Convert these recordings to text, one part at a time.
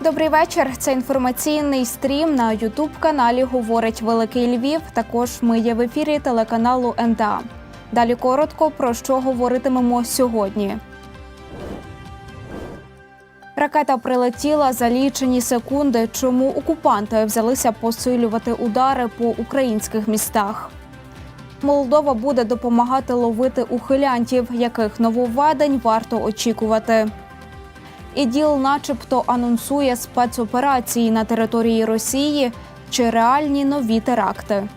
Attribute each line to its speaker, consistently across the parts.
Speaker 1: Добрий вечір. Це інформаційний стрім на Ютуб каналі Говорить Великий Львів. Також ми є в ефірі телеканалу НТА. Далі коротко про що говоритимемо сьогодні. Ракета прилетіла за лічені секунди. Чому окупанти взялися посилювати удари по українських містах? Молдова буде допомагати ловити ухилянтів, яких нововведень варто очікувати. ІДІЛ начебто анонсує спецоперації на території Росії чи реальні нові теракти.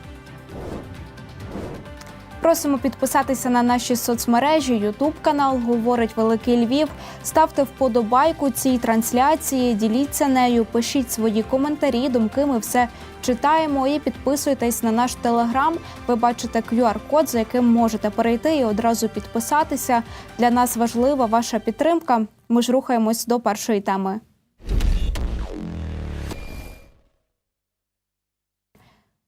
Speaker 1: Просимо підписатися на наші соцмережі. Ютуб канал Говорить Великий Львів. Ставте вподобайку цій трансляції, діліться нею, пишіть свої коментарі, думки. Ми все читаємо і підписуйтесь на наш телеграм. Ви бачите QR-код, за яким можете перейти і одразу підписатися. Для нас важлива ваша підтримка. Ми ж рухаємось до першої теми.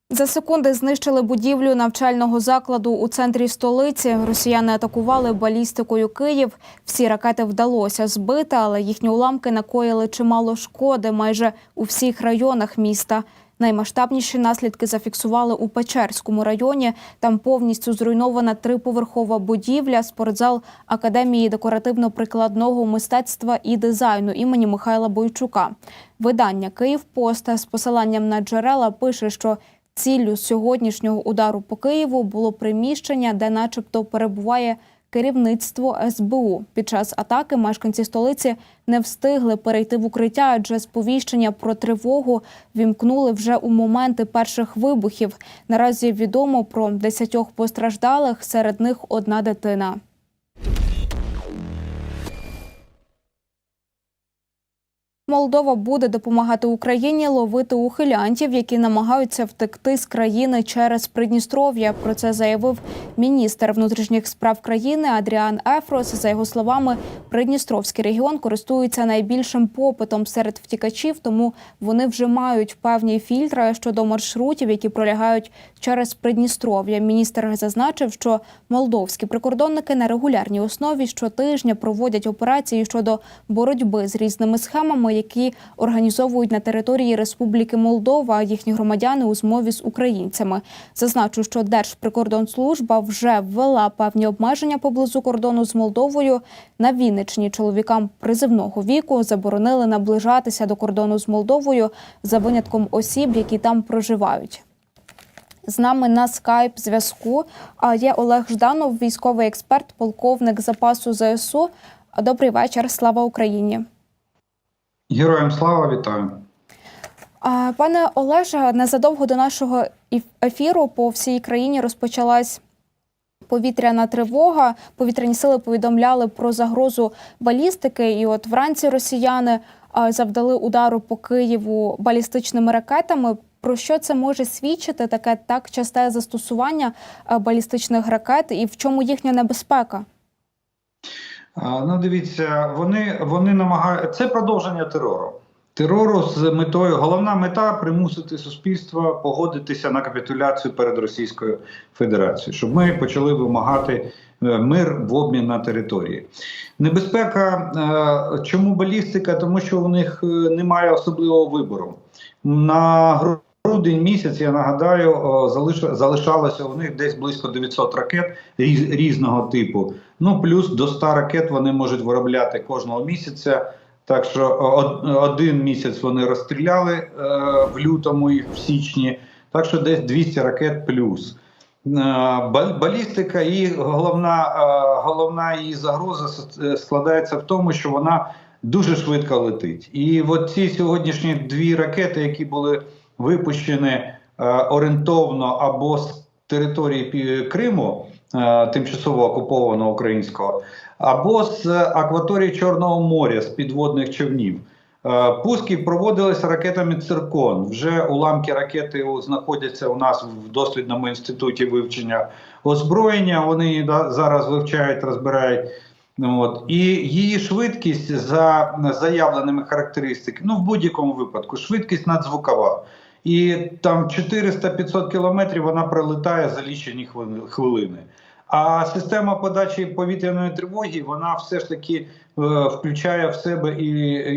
Speaker 1: За секунди знищили будівлю навчального закладу у центрі столиці. Росіяни атакували балістикою Київ. Всі ракети вдалося збити, але їхні уламки накоїли чимало шкоди майже у всіх районах міста. Наймасштабніші наслідки зафіксували у Печерському районі. Там повністю зруйнована триповерхова будівля, спортзал Академії декоративно-прикладного мистецтва і дизайну імені Михайла Бойчука. Видання «Київпост» з посиланням на джерела пише, що Ціллю сьогоднішнього удару по Києву було приміщення, де, начебто, перебуває керівництво СБУ. Під час атаки мешканці столиці не встигли перейти в укриття, адже сповіщення про тривогу вімкнули вже у моменти перших вибухів. Наразі відомо про десятьох постраждалих, серед них одна дитина. Молдова буде допомагати Україні ловити ухилянтів, які намагаються втекти з країни через Придністров'я. Про це заявив міністр внутрішніх справ країни Адріан Ефрос. За його словами, Придністровський регіон користується найбільшим попитом серед втікачів, тому вони вже мають певні фільтри щодо маршрутів, які пролягають через Придністров'я. Міністр зазначив, що молдовські прикордонники на регулярній основі щотижня проводять операції щодо боротьби з різними схемами, які організовують на території Республіки Молдова їхні громадяни у змові з українцями. Зазначу, що Держприкордонслужба вже ввела певні обмеження поблизу кордону з Молдовою. На Вінниччині чоловікам призивного віку заборонили наближатися до кордону з Молдовою за винятком осіб, які там проживають. З нами на скайп зв'язку є Олег Жданов, військовий експерт, полковник запасу ЗСУ. Добрий вечір, слава Україні.
Speaker 2: Героям слава вітаю.
Speaker 1: Пане Олеже, незадовго до нашого ефіру по всій країні розпочалась повітряна тривога. Повітряні сили повідомляли про загрозу балістики. І от вранці росіяни завдали удару по Києву балістичними ракетами. Про що це може свідчити таке так часте застосування балістичних ракет, і в чому їхня небезпека?
Speaker 2: Ну, дивіться, вони, вони намагають це продовження терору. Терору з метою головна мета примусити суспільство погодитися на капітуляцію перед Російською Федерацією, щоб ми почали вимагати е, мир в обмін на території. Небезпека, е, чому балістика? Тому що у них е, немає особливого вибору. На грудень місяць, я нагадаю, залиш- залишалося у них десь близько 900 ракет різ- різного типу. Ну плюс до 100 ракет вони можуть виробляти кожного місяця. Так що один місяць вони розстріляли е, в лютому і в січні, так що десь 200 ракет плюс. Е, Балістика і головна, е, головна її загроза складається в тому, що вона дуже швидко летить. І от ці сьогоднішні дві ракети, які були випущені е, орієнтовно або з території Криму, е, тимчасово окупованого українського, або з акваторії Чорного моря, з підводних човнів. Е, Пуски проводилися ракетами Циркон. Вже уламки ракети знаходяться у нас в дослідному інституті вивчення озброєння. Вони зараз вивчають, розбирають. От. І її швидкість за заявленими характеристиками, ну в будь-якому випадку, швидкість надзвукова. І там 400-500 кілометрів вона пролітає за лічені хвилини. А система подачі повітряної тривоги вона все ж таки е, включає в себе і,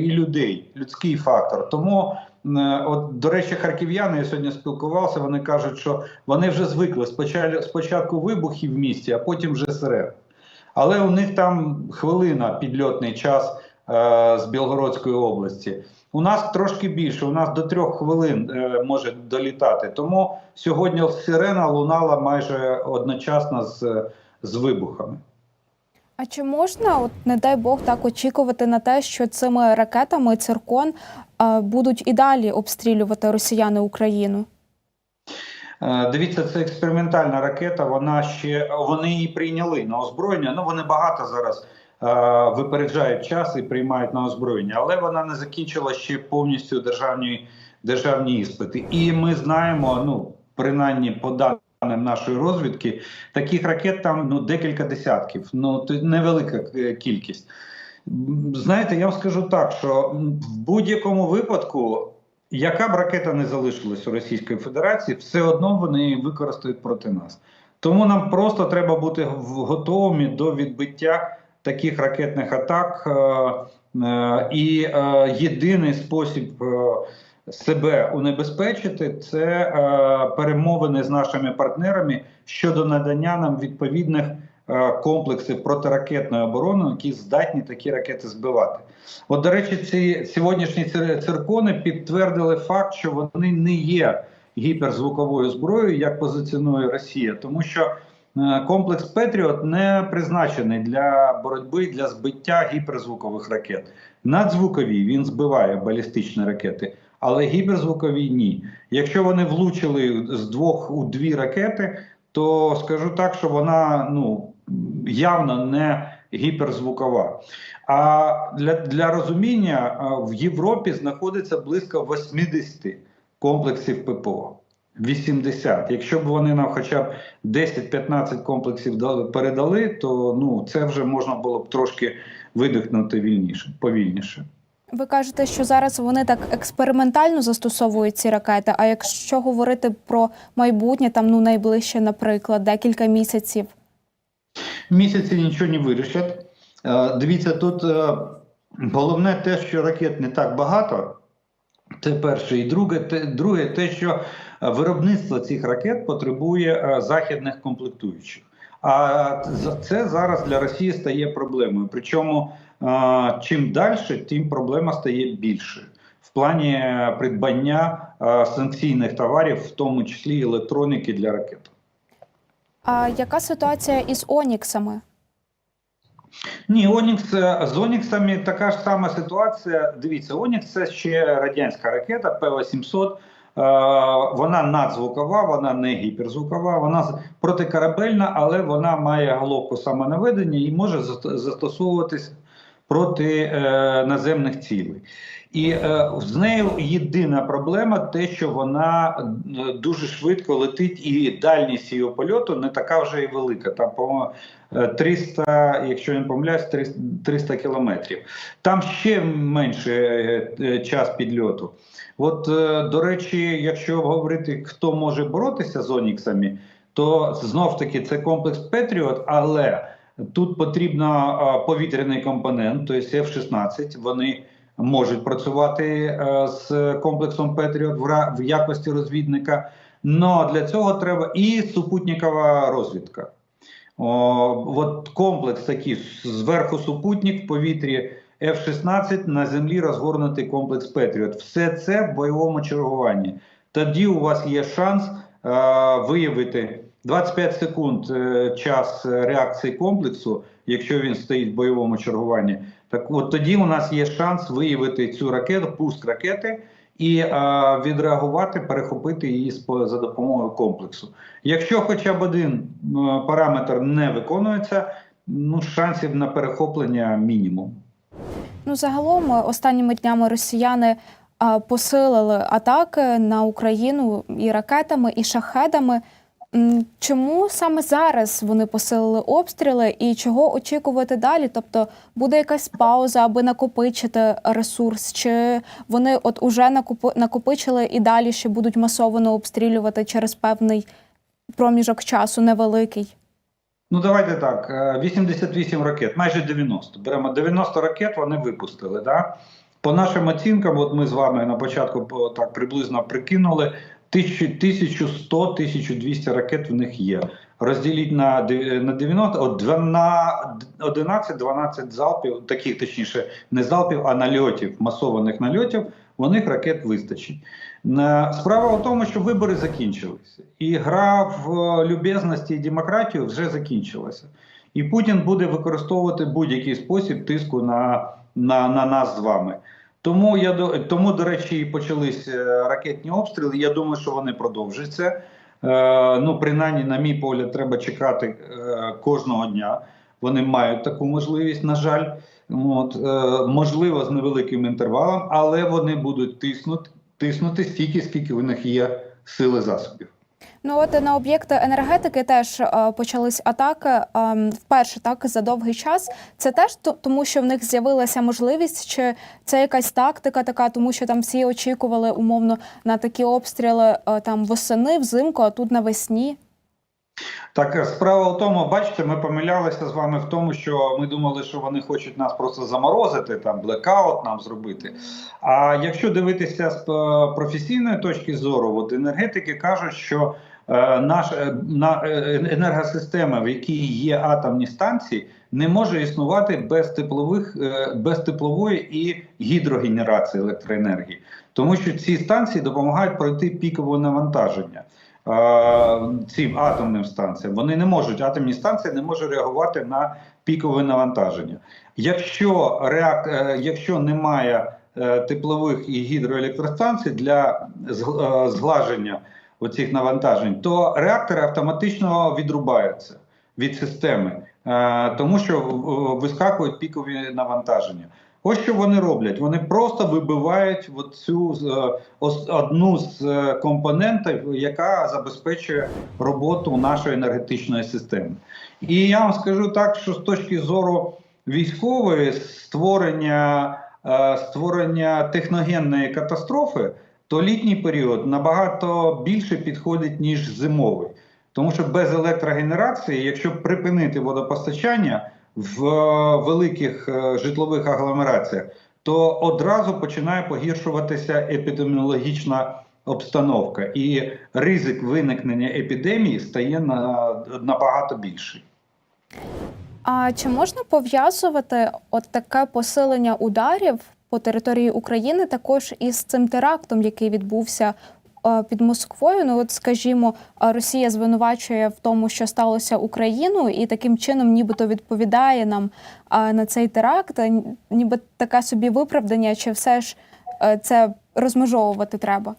Speaker 2: і людей, людський фактор. Тому, е, от до речі, харків'яни я сьогодні спілкувався. Вони кажуть, що вони вже звикли спочатку, спочатку вибухів в місті, а потім вже сирен. Але у них там хвилина підльотний час з Білгородської області. У нас трошки більше, у нас до трьох хвилин е, може долітати. Тому сьогодні сирена лунала майже одночасно з, з вибухами.
Speaker 1: А чи можна, от не дай Бог, так очікувати на те, що цими ракетами циркон е, будуть і далі обстрілювати росіяни Україну?
Speaker 2: Е, Дивіться, це експериментальна ракета. Вона ще вони її прийняли на озброєння. Ну вони багато зараз е, випереджають час і приймають на озброєння, але вона не закінчила ще повністю державні державні іспити. І ми знаємо, ну принаймні по даним нашої розвідки, таких ракет там ну декілька десятків. Ну невелика е, кількість. Знаєте, я вам скажу так, що в будь-якому випадку. Яка б ракета не залишилась у Російської Федерації, все одно вони її використають проти нас. Тому нам просто треба бути готовими до відбиття таких ракетних атак. е, е, І е, єдиний спосіб себе унебезпечити це перемовини з нашими партнерами щодо надання нам відповідних комплексів протиракетної оборони, які здатні такі ракети збивати. От, до речі, ці сьогоднішні циркони підтвердили факт, що вони не є гіперзвуковою зброєю, як позиціонує Росія, тому що комплекс Петріот не призначений для боротьби для збиття гіперзвукових ракет. Надзвукові він збиває балістичні ракети, але гіперзвукові ні. Якщо вони влучили з двох у дві ракети, то скажу так, що вона ну явно не гіперзвукова. А для, для розуміння в Європі знаходиться близько 80 комплексів ППО. 80. Якщо б вони нам хоча б 10-15 комплексів передали, то ну це вже можна було б трошки видихнути вільніше, повільніше.
Speaker 1: Ви кажете, що зараз вони так експериментально застосовують ці ракети. А якщо говорити про майбутнє, там ну найближче, наприклад, декілька місяців.
Speaker 2: Місяці нічого не вирішать. Е, Дивіться, тут е, головне те, що ракет не так багато. Це перше. І друге, те, друге, те, що е, виробництво цих ракет потребує е, західних комплектуючих. А це зараз для Росії стає проблемою. Причому е, чим далі, тим проблема стає більшою в плані придбання санкційних товарів, в тому числі електроніки для ракет.
Speaker 1: А яка ситуація із Оніксами?
Speaker 2: Ні, Онікс е, з Оніксами така ж сама ситуація. Дивіться, Онікс це ще радянська ракета П-800. Е, Вона надзвукова, вона не гіперзвукова, вона протикорабельна, але вона має головку самонаведення і може застосовуватись проти е, наземних цілей. І е, з нею єдина проблема те, що вона е, дуже швидко летить, і дальність її польоту не така вже і велика. Там, е, 300, якщо я не помиляюсь, 300 300 кілометрів. Там ще менше е, е, час підльоту. От, е, до речі, якщо говорити, хто може боротися з Оніксами, то знов таки це комплекс Петріот, але тут потрібно е, повітряний компонент, тобто F-16. Вони можуть працювати е, з комплексом Петріот в, якості розвідника. Но для цього треба і супутникова розвідка. О, от комплекс такий зверху супутник в повітрі F-16 на землі розгорнутий комплекс Петріот. Все це в бойовому чергуванні. Тоді у вас є шанс е, виявити 25 секунд е, час реакції комплексу, якщо він стоїть в бойовому чергуванні. Так от тоді у нас є шанс виявити цю ракету, пуск ракети і е, відреагувати, перехопити її за допомогою комплексу. Якщо хоча б один е, параметр не виконується, ну шансів на перехоплення мінімум.
Speaker 1: Ну, загалом, е, останніми днями росіяни а, посилили атаки на Україну і ракетами, і шахедами. Чому саме зараз вони посилили обстріли і чого очікувати далі? Тобто буде якась пауза, аби накопичити ресурс, чи вони от уже накопи- накопичили і далі ще будуть масово обстрілювати через певний проміжок часу невеликий?
Speaker 2: Ну, давайте так. е, 88 ракет, майже 90. Беремо 90 ракет, вони випустили. Да? По нашим оцінкам, от ми з вами на початку так приблизно прикинули, 1100-1200 ракет в них є. Розділіть на дев- на 90, от 11-12 залпів, таких точніше, не залпів, а нальотів, масованих нальотів, у них ракет вистачить. Справа в тому, що вибори закінчилися, і гра в е, люб'язності і демократію вже закінчилася. І Путін буде використовувати будь-який спосіб тиску на, на, на нас з вами. Тому я тому, до речі, і почались е, ракетні обстріли. Я думаю, що вони продовжаться. Е, ну, принаймні, на мій погляд, треба чекати е, кожного дня. Вони мають таку можливість, на жаль. От, можливо, з невеликим інтервалом, але вони будуть тиснути, тиснути стільки, скільки у них є сили засобів.
Speaker 1: Ну от на об'єкти енергетики теж е, почались атаки е, вперше так за довгий час. Це теж то- тому, що в них з'явилася можливість, чи це якась тактика така, тому що там всі очікували умовно на такі обстріли е, там восени, взимку, а тут навесні.
Speaker 2: Так, справа в тому, бачите, ми помилялися з вами в тому, що ми думали, що вони хочуть нас просто заморозити, там блекаут нам зробити. А якщо дивитися з е, професійної точки зору, от енергетики кажуть, що е, наш е, на е, енергосистема, в якій є атомні станції, не може існувати без теплових, е, без теплової і гідрогенерації електроенергії, тому що ці станції допомагають пройти пікове навантаження цим атомним станціям. Вони не можуть, атомні станції не можуть реагувати на пікове навантаження. Якщо реак, е, якщо немає е, теплових і гідроелектростанцій для е, зглаження оцих навантажень, то реактори автоматично відрубаються від системи, тому що вискакують пікові навантаження. Ось що вони роблять. Вони просто вибивають цю одну з е, компонентів, яка забезпечує роботу нашої енергетичної системи. І я вам скажу так, що з точки зору військової створення, е, створення техногенної катастрофи, то літній період набагато більше підходить ніж зимовий. Тому що без електрогенерації, якщо припинити водопостачання в великих е, житлових агломераціях, то одразу починає погіршуватися епідеміологічна обстановка, і ризик виникнення епідемії стає на, набагато більший.
Speaker 1: А чи можна пов'язувати от таке посилення ударів по території України також із цим терактом, який відбувся під Москвою? Ну, от скажімо, е, Росія звинувачує в тому, що сталося Україну, і таким чином, нібито відповідає нам е, на цей теракт, е, ніби таке собі виправдання, чи все ж е, це розмежовувати треба?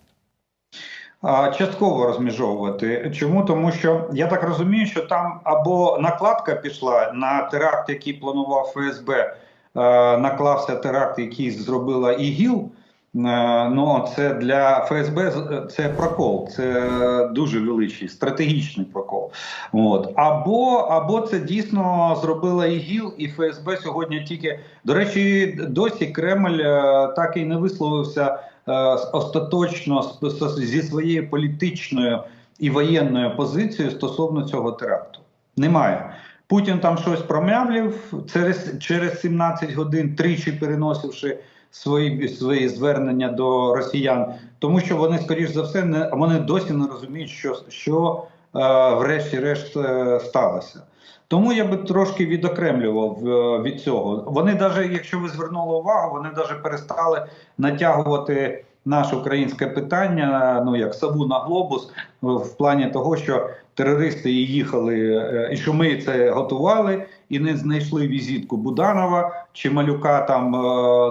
Speaker 2: Частково розміжовувати. Чому? Тому що я так розумію, що там або накладка пішла на теракт, який планував ФСБ, е, наклався теракт, який зробила ІГІЛ. Е, Ну, це для ФСБ це прокол, це дуже великий стратегічний прокол. От або, або це дійсно зробила ІГІЛ, і ФСБ сьогодні тільки до речі, досі Кремль е, так і не висловився е, остаточно зі своєю політичною і воєнною позицією стосовно цього теракту. Немає. Путін там щось промявлив через, через 17 годин, тричі переносивши свої, свої звернення до росіян, тому що вони, скоріш за все, не вони досі не розуміють, що, що е, врешті-решт е, сталося. Тому я би трошки відокремлював е, від цього. Вони навіть, якщо ви звернули увагу, вони навіть перестали натягувати наше українське питання, ну як сову на глобус, в плані того, що терористи і їхали, е, і що ми це готували, і не знайшли візитку Буданова чи малюка там е,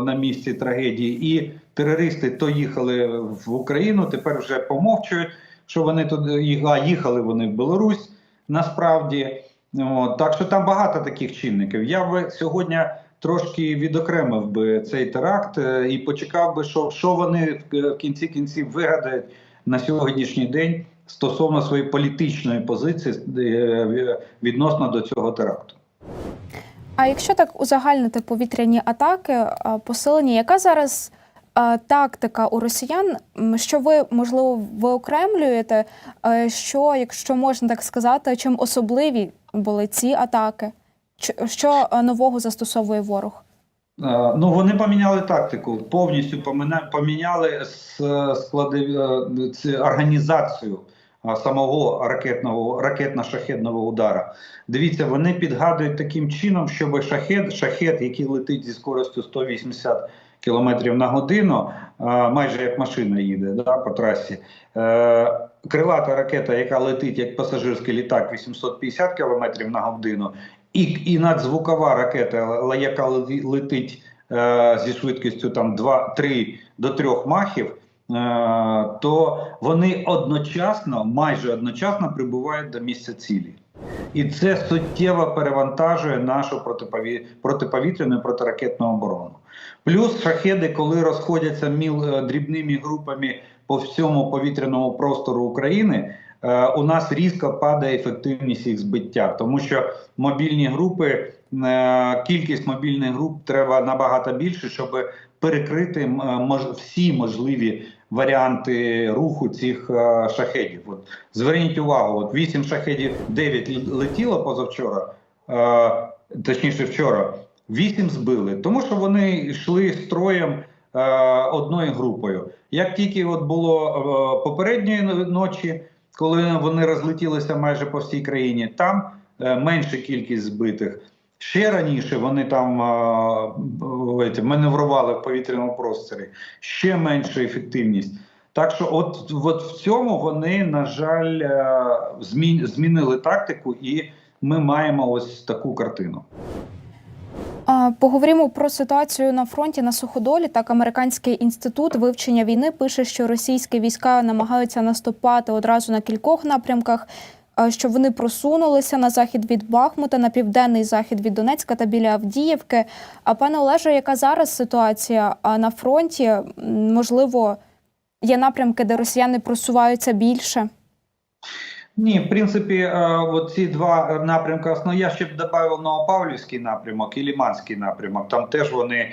Speaker 2: на місці трагедії. І терористи то їхали в Україну, тепер вже помовчують, що вони тут а їхали вони в Білорусь насправді. От, так що там багато таких чинників. Я би сьогодні трошки відокремив би цей теракт е, і почекав би, що, що вони в, в кінці кінців вигадають на сьогоднішній день стосовно своєї політичної позиції е, відносно до цього теракту.
Speaker 1: А якщо так узагальнити повітряні атаки, посилення, яка зараз тактика у росіян, що ви можливо виокремлюєте, що, якщо можна так сказати, чим особливі були ці атаки? Що нового застосовує ворог?
Speaker 2: Ну, вони поміняли тактику, повністю поміняли с- склади, е, організацію самого ракетного ракетно-шахедного удара. Дивіться, вони підгадують таким чином, щоб шахет, шахет, який летить зі скоростю 180 км на годину, майже як машина їде да, по трасі. Е, Крилата ракета, яка летить як пасажирський літак 850 км на годину, і, і надзвукова ракета, яка летить е, зі швидкістю там 2-3 до 3 махів, то вони одночасно, майже одночасно прибувають до місця цілі. І це суттєво перевантажує нашу протипові... протиповітряну і протиракетну оборону. Плюс шахеди, коли розходяться міл е, дрібними групами по всьому повітряному простору України, е, у нас різко падає ефективність їх збиття, тому що мобільні групи, е, кількість мобільних груп треба набагато більше, щоб перекрити е, всі можливі варіанти руху цих е, шахедів. От зверніть увагу, от 8 шахедів 9 летіло позавчора, е, точніше вчора. 8 збили, тому що вони йшли строєм е, одною групою. Як тільки от було попередньої ночі, коли вони розлетілися майже по всій країні, там менша кількість збитих. Ще раніше вони там маневрували в повітряному просторі, ще менша ефективність. Так що, от, от в цьому вони, на жаль, е, змінили тактику, і ми маємо ось таку картину.
Speaker 1: Поговоримо про ситуацію на фронті на суходолі. Так, американський інститут вивчення війни пише, що російські війська намагаються наступати одразу на кількох напрямках. А, Що вони просунулися на захід від Бахмута, на південний захід від Донецька та біля Авдіївки. А пане Олеже, яка зараз ситуація на фронті? Можливо, є напрямки, де росіяни просуваються більше?
Speaker 2: Ні, в принципі, е, ці два напрямки основні. Я ще б додав Новопавлівський напрямок і Ліманський напрямок. Там теж вони е,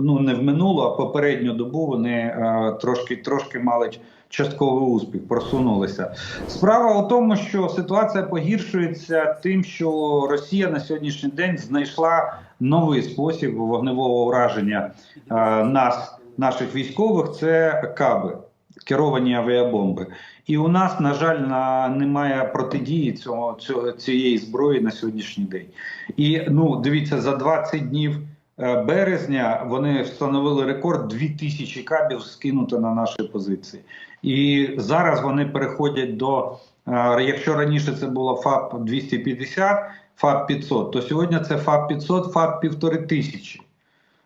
Speaker 2: ну не в минулу, а попередню добу вони е, трошки трошки мали частковий успіх, просунулися. Справа у тому, що ситуація погіршується тим, що Росія на сьогоднішній день знайшла новий спосіб вогневого ураження е, нас, наших військових. Це каби, керовані авіабомби. І у нас, на жаль, на, немає протидії цього, цього, цієї зброї на сьогоднішній день. І ну, дивіться, за 20 днів е, березня вони встановили рекорд 2000 кабів скинуто на наші позиції. І зараз вони переходять до, е, якщо раніше це було ФАП 250, ФАП 500, то сьогодні це ФАП 500, ФАП 1500.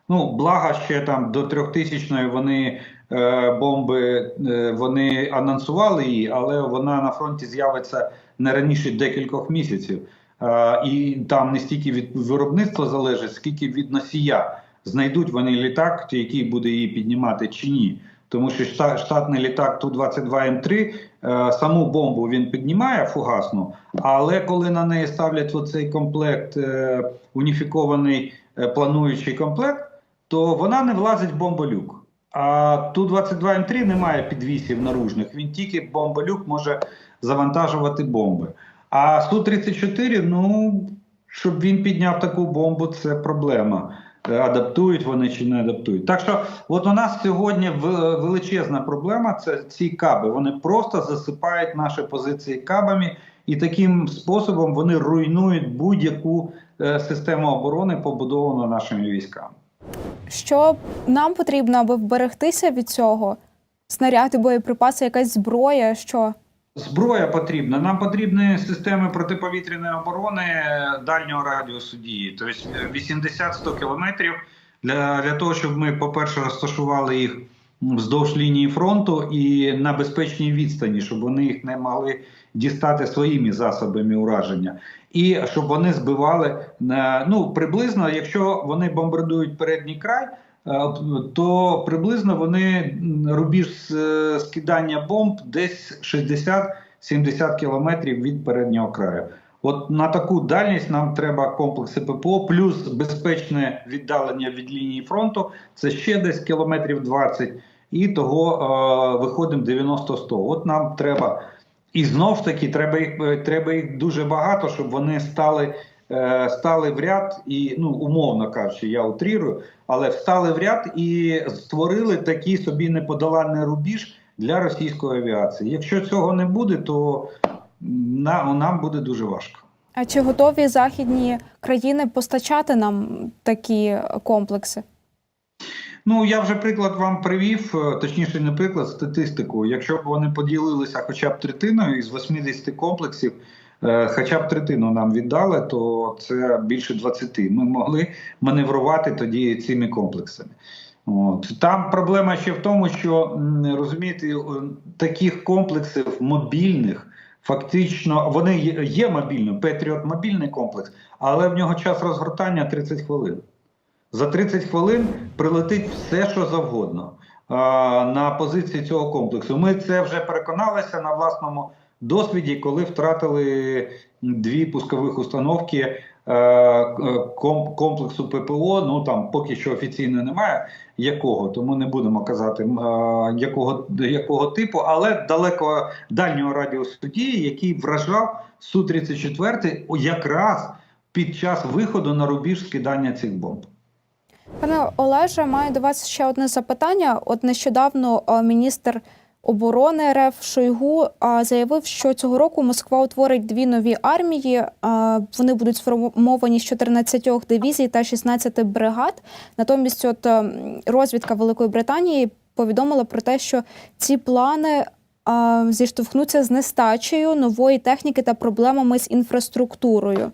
Speaker 2: Ну, благо ще там до 3000 вони е, бомби е, вони анонсували її, але вона на фронті з'явиться не раніше декількох місяців. І там не стільки від виробництва залежить, скільки від носія. Знайдуть вони літак, який буде її піднімати чи ні. Тому що штатний літак Ту-22М3, е, саму бомбу він піднімає фугасну, але коли на неї ставлять оцей комплект, е, уніфікований е, плануючий комплект, то вона не влазить в бомболюк. А Ту-22М3 немає підвісів наружних, він тільки бомболюк може завантажувати бомби. А Су-34, ну, щоб він підняв таку бомбу, це проблема. Е, Адаптують вони чи не адаптують. Так що, от у нас сьогодні в- величезна проблема це ці каби. Вони просто засипають наші позиції кабами, і таким способом вони руйнують будь-яку е, систему оборони, побудовану нашими військами.
Speaker 1: Що нам потрібно, аби вберегтися від цього? Снаряди, боєприпаси, якась зброя, що?
Speaker 2: Зброя потрібна. Нам потрібні системи протиповітряної оборони е, дальнього радіусу дії, тобто 80-100 кілометрів для, для того, щоб ми, по-перше, розташували їх вздовж лінії фронту і на безпечній відстані, щоб вони їх не могли дістати своїми засобами ураження, і щоб вони збивали ну приблизно, якщо вони бомбардують передній край. Е, то приблизно вони рубіж е, скидання бомб десь 60-70 кілометрів від переднього краю. От на таку дальність нам треба комплекси ППО, плюс безпечне віддалення від лінії фронту. Це ще десь кілометрів 20, і того е, виходимо 90-100. От нам треба. І знов ж таки, треба їх е, треба їх дуже багато, щоб вони стали, е, стали в ряд і, ну, умовно кажучи, я утрірую, але встали в ряд і створили такий собі неподоланний рубіж для російської авіації. Якщо цього не буде, то нам буде дуже важко.
Speaker 1: А чи готові західні країни постачати нам такі комплекси?
Speaker 2: Ну я вже приклад вам привів, е, точніше, не приклад, статистику. Якщо б вони поділилися хоча б третиною із 80 комплексів, хоча б третину нам віддали, то це більше 20. Ми могли маневрувати тоді цими комплексами. От. Там проблема ще в тому, що розумієте, е, таких комплексів мобільних. Фактично, вони є, мобільним, Петріот мобільний комплекс, але в нього час розгортання 30 хвилин. За 30 хвилин прилетить все, що завгодно на позиції цього комплексу. Ми це вже переконалися на власному досвіді, коли втратили дві пускових установки е, комплексу ППО. Ну там поки що офіційно немає якого, тому не будемо казати е, якого, якого типу, але далеко дальнього радіусу дії, який вражав су 34 якраз під час виходу на рубіж скидання цих бомб.
Speaker 1: Пане Олеже, маю до вас ще одне запитання. От нещодавно е, міністр оборони РФ Шойгу заявив, що цього року Москва утворить дві нові армії. Вони будуть сформовані з 14 дивізій та 16 бригад. Натомість, от е, розвідка Великої Британії повідомила про те, що ці плани зіштовхнуться з нестачею нової техніки та проблемами з інфраструктурою.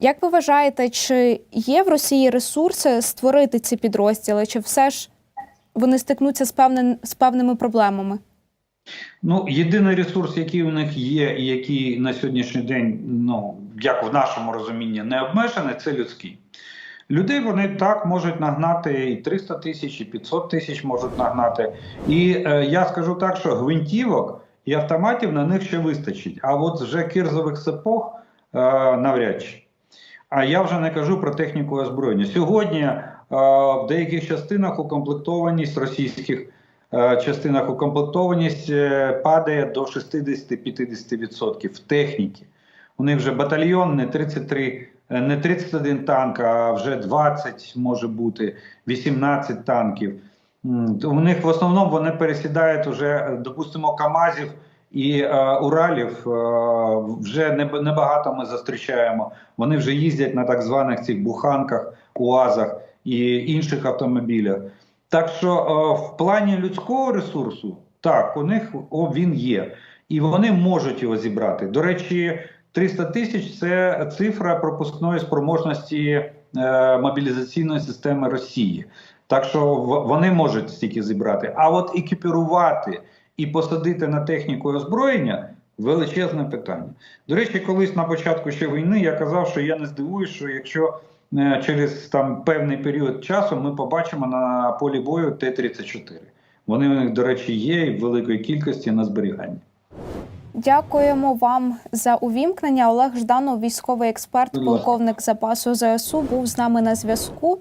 Speaker 1: Як ви вважаєте, чи є в Росії ресурси створити ці підрозділи, чи все ж вони стикнуться з, певним, з певними проблемами?
Speaker 2: Ну, єдиний ресурс, який у них є, і який на сьогоднішній день, ну як в нашому розумінні, не обмежений, це людський. Людей вони так можуть нагнати і 300 тисяч, і 500 тисяч можуть нагнати. І е, я скажу так, що гвинтівок і автоматів на них ще вистачить. А от вже кирзових сапог е, навряд чи. А я вже не кажу про техніку озброєння. Сьогодні в деяких частинах укомплектованість російських е, частинах укомплектованість е, падає до 60-50% техніки. У них вже батальйон не 33, е, не 31 танк, а вже 20 може бути, 18 танків. У них в основному вони пересідають уже, допустимо, КАМАЗів і е, Уралів е, вже небагато ми зустрічаємо. Вони вже їздять на так званих цих буханках, УАЗах і інших автомобілях. Так що е, в плані людського ресурсу, так, у них він є, і вони можуть його зібрати. До речі, 300 тисяч це цифра пропускної спроможності е, мобілізаційної системи Росії. Так що в- вони можуть стільки зібрати. А от екіпірувати і посадити на техніку і озброєння величезне питання. До речі, колись на початку ще війни я казав, що я не здивуюсь, що якщо через там певний період часу ми побачимо на полі бою Т-34. Вони у них, до речі, є в великої кількості на зберіганні.
Speaker 1: Дякуємо вам за увімкнення. Олег Жданов, військовий експерт, полковник запасу ЗСУ, був з нами на зв'язку.